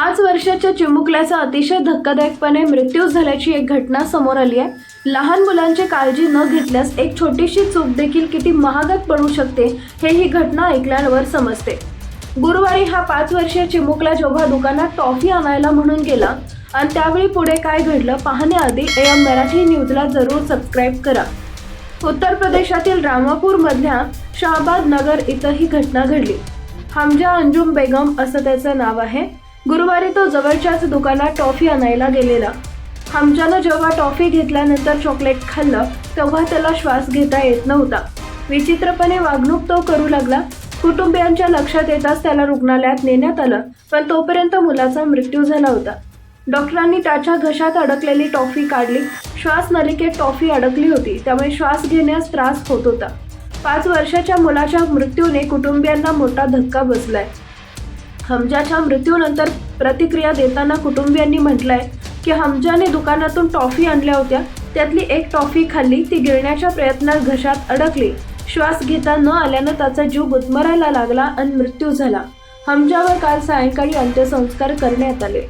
पाच वर्षाच्या चिमुकल्याचा अतिशय धक्कादायकपणे मृत्यू झाल्याची एक घटना समोर आली आहे. लहान मुलांची काळजी न घेतल्यास एक छोटीशी चूक देखील किती महागात पडू शकते हे ही घटना ऐकल्यावर समजते. गुरुवारी हा पाच वर्षीय चिमुकला जेव्हा दुकानात टॉफी आणायला म्हणून गेला आणि त्यावेळी पुढे काय घडलं पाहण्याआधी एम मराठी न्यूजला जरूर सबस्क्राईब करा. उत्तर प्रदेशातील रामापूरमधल्या शहाबाद नगर इथं ही घटना घडली. हमजा अंजुम बेगम असं त्याचं नाव आहे. गुरुवारी तो जवळच्याच दुकानात टॉफी आणायला गेलेला. हमजानं जेव्हा टॉफी घेतल्यानंतर चॉकलेट खाल्लं तेव्हा त्याला श्वास घेता येत नव्हता. विचित्रपणे वागणूक तो करू लागला. कुटुंबियांच्या लक्षात येताच त्याला रुग्णालयात नेण्यात आलं पण तोपर्यंत मुलाचा मृत्यू झाला होता. डॉक्टरांनी त्याच्या घशात अडकलेली टॉफी काढली. श्वास नलिकेत टॉफी अडकली होती त्यामुळे श्वास घेण्यास त्रास होत होता. पाच वर्षाच्या मुलाच्या मृत्यूने कुटुंबियांना मोठा धक्का बसलाय. हमजाच्या मृत्यूनंतर प्रतिक्रिया देताना कुटुंबियांनी म्हटलंय की हमजाने दुकानातून टॉफी आणल्या होत्या. त्यातली एक टॉफी खाल्ली ती गिळण्याच्या प्रयत्नात घशात अडकली. श्वास घेता न आल्यानं त्याचा जीव गुदमरायला लागला आणि मृत्यू झाला. हमजावर काल सायंकाळी अंत्यसंस्कार करण्यात आले.